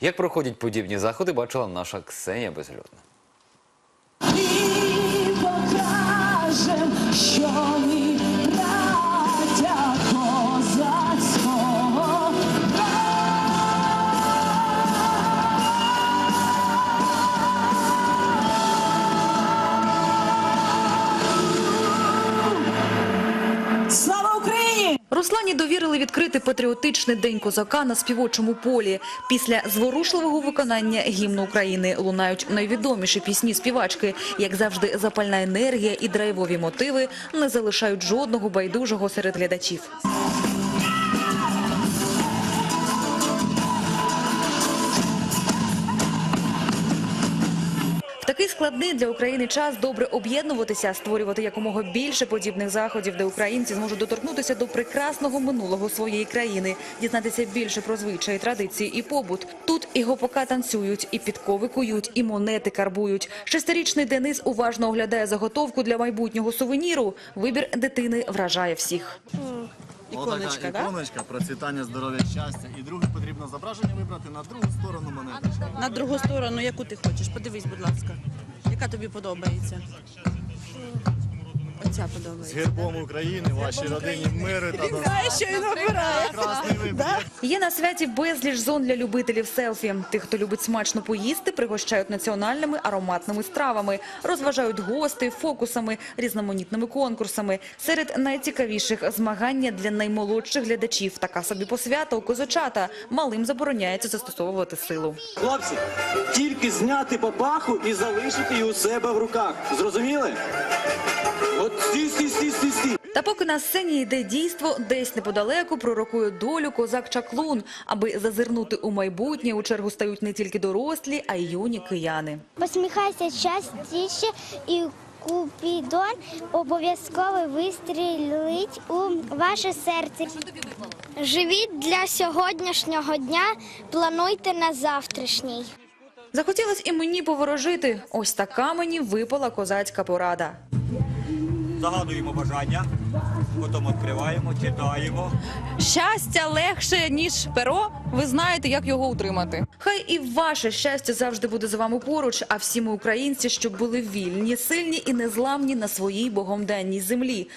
Як проходять подібні заходи, бачила наша Ксенія Безлюдна. Руслані довірили відкрити патріотичний день козака на співочому полі. Після зворушливого виконання гімну України лунають найвідоміші пісні співачки. Як завжди, запальна енергія і драйвові мотиви не залишають жодного байдужого серед глядачів. Такий складний для України час добре об'єднуватися, створювати якомога більше подібних заходів, де українці зможуть доторкнутися до прекрасного минулого своєї країни, дізнатися більше про звичаї, традиції і побут. Тут і гопака танцюють, і підкови кують, і монети карбують. Шестирічний Денис уважно оглядає заготовку для майбутнього сувеніру. Вибір дитини вражає всіх. Іконочка, Отака іконочка, процвітання, здоров'я, щастя. І друге потрібно зображення вибрати на другу сторону монети. На другу сторону, яку ти хочеш? Подивись, будь ласка. Яка тобі подобається? Оця З подобається. гербом України, вашій родині миру та до що він обирає. прекрасний вибір. Є на святі безліч зон для любителів селфі. Тих, хто любить смачно поїсти, пригощають національними ароматними стравами, розважають гостей, фокусами, різноманітними конкурсами. Серед найцікавіших змагання для наймолодших глядачів. Така собі посвята у козачата. Малим забороняється застосовувати силу. Хлопці, тільки зняти папаху і залишити її у себе в руках. Зрозуміли? От стій, стій, стій, стій, стій. Та поки на сцені йде дійство, десь неподалеку пророкує долю козак Чаклун. Аби зазирнути у майбутнє, у чергу стають не тільки дорослі, а й юні кияни. Посміхайся частіше і Купідон обов'язково вистрілить у ваше серце. Живіть для сьогоднішнього дня, плануйте на завтрашній. Захотілось і мені поворожити. Ось така мені випала козацька порада. Загадуємо бажання, потім відкриваємо, читаємо. Щастя легше, ніж перо. Ви знаєте, як його утримати. Хай і ваше щастя завжди буде з вами поруч, а всі ми українці, щоб були вільні, сильні і незламні на своїй богомденній землі.